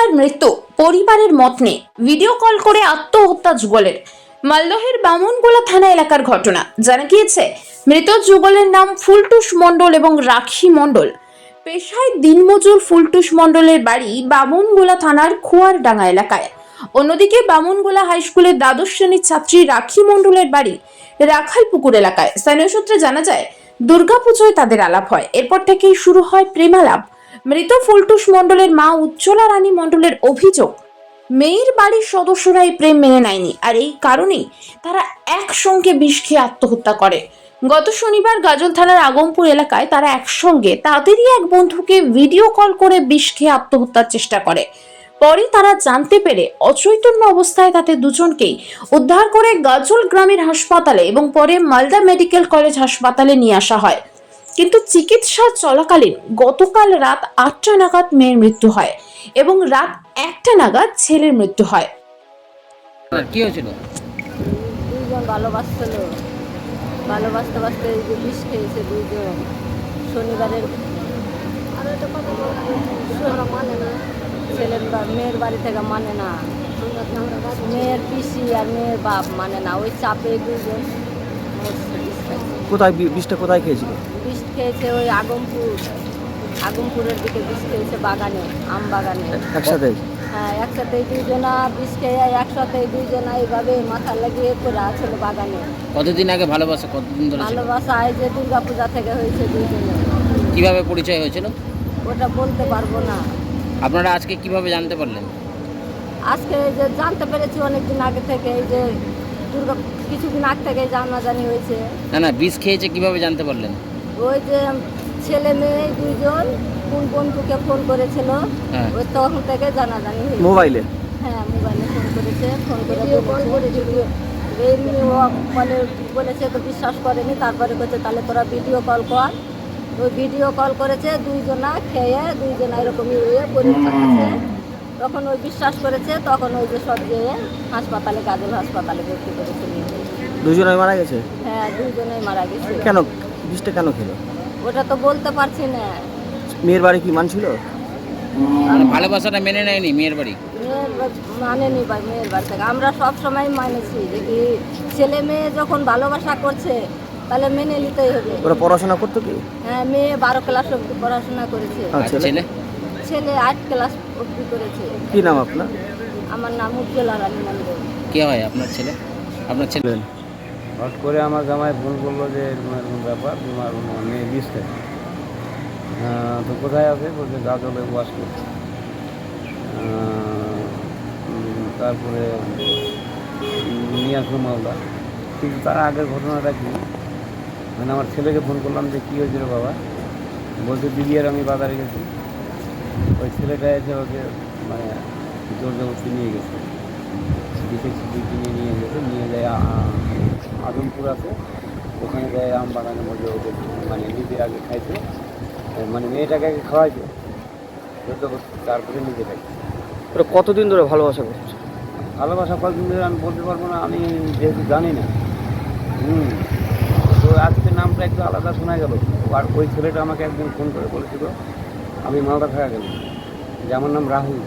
প্রেমিকার মৃত্যু পরিবারের মত নেই। ভিডিও কল করে আত্মহত্যা যুগলের। মালদহের বামনগোলা থানা এলাকার ঘটনা। জানা গিয়েছে, মৃত যুগলের নাম ফুলটুস মণ্ডল এবং রাখি মণ্ডল। পেশায় দিনমজুর ফুলটুস মণ্ডলের বাড়ি বামনগোলা থানার খোয়ারডাঙ্গা এলাকায়। অন্যদিকে বামনগোলা হাই স্কুলের দ্বাদশ শ্রেণির ছাত্রী রাখি মণ্ডলের বাড়ি রাখালপুকুর এলাকায়। স্থানীয় সূত্রে জানা যায়, দুর্গাপুজোয় তাদের আলাপ হয়। এরপর থেকেই শুরু হয় প্রেমালাপ। মৃত ফুলটুস মণ্ডলের মা উজ্জ্বলা রানী মণ্ডলের অভিযোগ। মেয়ের বাড়ির সদস্যরা এই প্রেম মেনে নেয়নি আর এই কারণেই তারা একসঙ্গে বিষ খেয়ে আত্মহত্যা করে। গত শনিবার গাজল থানার আগমপুর এলাকায় তারা একসঙ্গে তাদেরই এক বন্ধুকে ভিডিও কল করে বিষ খেয়ে আত্মহত্যার চেষ্টা করে। পরে তারা জানতে পেরে অচৈতন্য অবস্থায় তাতে দুজনকেই উদ্ধার করে গাজল গ্রামের হাসপাতালে এবং পরে মালদা মেডিকেল কলেজ হাসপাতালে নিয়ে আসা হয়। কিন্তু চিকিৎসা চলাকালীন গতকাল রাত আটটা নাগাদ মেয়ের মৃত্যু হয় এবং রাত একটা নাগাদ ছেলের মৃত্যু হয়। কি হয়েছিল? দুইজন ভালোবাসছিল। ভালোবাসতে বাসতে এই যে বিষ খেয়েছে দুইজন। শনিবারের মানে না ছেলের মেয়ের বাড়ি থেকে মানে না। মেয়ের পিসি আর মেয়ের বাপ মানে না ওই চাপে খাইছে। কোথায় বিষটা কোথায় খেয়েছিল? খেয়েছে ওই আগমপুর আগমপুরের দিকে বিষ খেয়েছে বাগানে আম বাগানে। একসাথে হ্যাঁ একসাথে দুইজনা বিষ খেয়ে একসাথে দুইজনা এইভাবে মাথা লাগিয়ে পড়ে আছিল বাগানে। কতদিন আগে ভালোবাসা? কতদিন ধরে ছিল? ভালোবাসা এই যে দুর্গা পূজা থেকে হয়েছে দুইজনে কীভাবে পরিচয় হয়েছিল? ওটা বলতে পারব না। আপনারা আজকে কীভাবে জানতে পারলেন? আজকে এই যে জানতে পেরেছি অনেক দিন আগে থেকে এই যে দুর্গা কিছুদিন আগ থেকে জানাজানি হয়েছে। না না বিষ খেয়েছে কীভাবে জানতে পারলেন? ওই যে ছেলে মেয়ে দুইজন কোন বন্ধুকে ফোন করেছিল হ্যাঁ। ওই তখন থেকে জানাজানি মোবাইলে? হ্যাঁ মোবাইলে ফোন করেছে ফোন করে যে এমনি ও বলে বলেছে তো বিশ্বাস করেনি তারপরে বলছে তাহলে তোরা ভিডিও কল কর। ওই ভিডিও কল করেছে দুইজনা খেয়ে দুইজনা এরকম ইয়ে পরীক্ষা আছে তখন ওই বিশ্বাস করেছে তখন ওই যে সব যেয়ে হাসপাতালে গাজল হাসপাতালে ভর্তি করেছে। দুজনে মারা গেছে? হ্যাঁ দুইজনেই মারা গেছে। কেন বিষটা কেন খেলো? ওটা তো বলতে পারছি না। মেয়ের বাড়ি কি মানছিল? মানে ভালোবাসাটা মেনে নেয়নি মেয়ের বাড়ি। মেয়ের মানেনি বা মেয়ের বাড়ি থেকে। আমরা সব সময় মানেছি যে কি ছেলে মেয়ে যখন ভালোবাসা করছে তাহলে মেনে নিতেই হবে। ওরা পড়াশোনা করতো কি? হ্যাঁ মেয়ে বারো ক্লাস অব্দি পড়াশোনা করেছে। আর আর ছেলে? ছেলে ছেলে আট ক্লাস অব্দি করেছে। কি নাম আপনার? আমার নাম উজ্জ্বলা রানী মন্ডল কে হয় আপনার ছেলে? আপনার ছেলে। হট করে আমার জামাই ফোন করল যে এরকম এরকম ব্যাপার, তোমার মেয়ে খায় তো কোথায় আছে? বলছে গাজলে ওয়াশ করছে তারপরে নিয়ে আসলো মালদা। কিন্তু তার আগের ঘটনাটা কি? মানে আমার ছেলেকে ফোন করলাম যে, কী হয়েছিল বাবা? বলছে, দিদি আর আমি বাজারে গেছি। ওই ছেলেটা এসে ওকে মানে জোর জবরদস্তি নিয়ে গেছে। বিশেষ কিনে নিয়ে গেছে, নিয়ে যায় আদমপুর আছে। ওখানে যায় আম বাগানে মধ্যে ওদের মানে নিজে আগে খাইছে। মানে মেয়েটাকে আগে খাওয়াইছে। চোদ্দ বছর তারপরে নিজে খাইছে। ওরা কতদিন ধরে ভালোবাসা করছে? ভালোবাসা কতদিন ধরে আমি বলতে পারব না আমি যেহেতু জানি না। হুম। তো আজকে নামটা একটু আলাদা শোনা গেল। আর ওই ছেলেটা আমাকে একদিন ফোন করে বলেছিল আমি মালদা থাকা গেল যে আমার নাম রাহুল।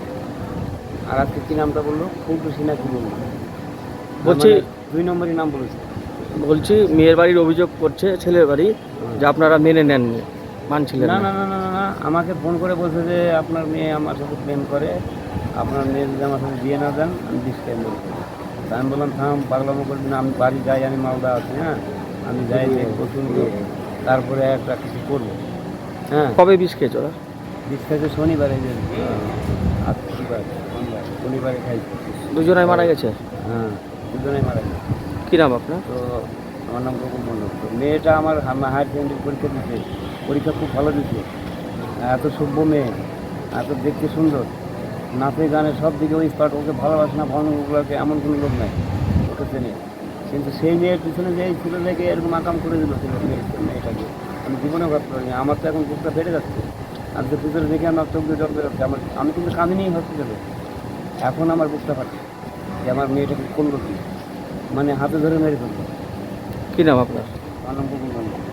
আর আজকে কী নামটা বলল? ফুলটু সিনা কি বলল বলছি- দুই নম্বরই নাম বলেছে। বলছি মেয়ের বাড়ির অভিযোগ করছে ছেলের বাড়ি যে আপনারা মেনে নেননি মানছিলেন না না। না না না আমাকে ফোন করে বলছে যে আপনার মেয়ে আমার সাথে প্রেম করে আপনার মেয়ে যদি আমার সাথে বিয়ে না দেন আমি মরবো। তা আমি বললাম থাম পাগলামো করবি না আমি বাড়ি যাই আমি মালদা আছি হ্যাঁ? আমি যাই প্রচুর তারপরে একটা কিছু করব হ্যাঁ? কবে বিষ খেয়েছে? ওরা বিষ খেয়েছে শনিবারে যে শনিবার শনিবার শনিবারে খাইছে। দুজনে মারা গেছে? হ্যাঁ দুজনেই মারা গেছে। কি নাম আপনার? তো আমার নাম মণ্ডল। তো মেয়েটা আমার হায়ার সেকেন্ডারি পরীক্ষা দিচ্ছে পরীক্ষা খুব ভালো দিচ্ছে এত সভ্য মেয়ে, এত দেখতে সুন্দর। নাচে গানে সব দিকে ওই স্পার্ট ওকে ভালোবাসে না ভালোগুলোকে এমন কোনো লোক নাই। ওকে চেনে। কিন্তু সেই মেয়ের পিছনে যে ছিল দেখে এরকম আকাম করে দিল মেয়েটাকে। আমি জীবনে ভাবতে পারিনি। আমার তো এখন বুকটা বেড়ে যাচ্ছে। আর যে পিছনে দেখে আমার চোখ দিয়ে জল বেরোচ্ছে আমার আমি কিন্তু কাঁদিনি হসপিটালে এখন আমার বুকটা ফাটছে যে আমার মেয়েটাকে করল কি মানে হাতে ধরে মেরে ফেলল কী নাম আপনার? মণ্ডল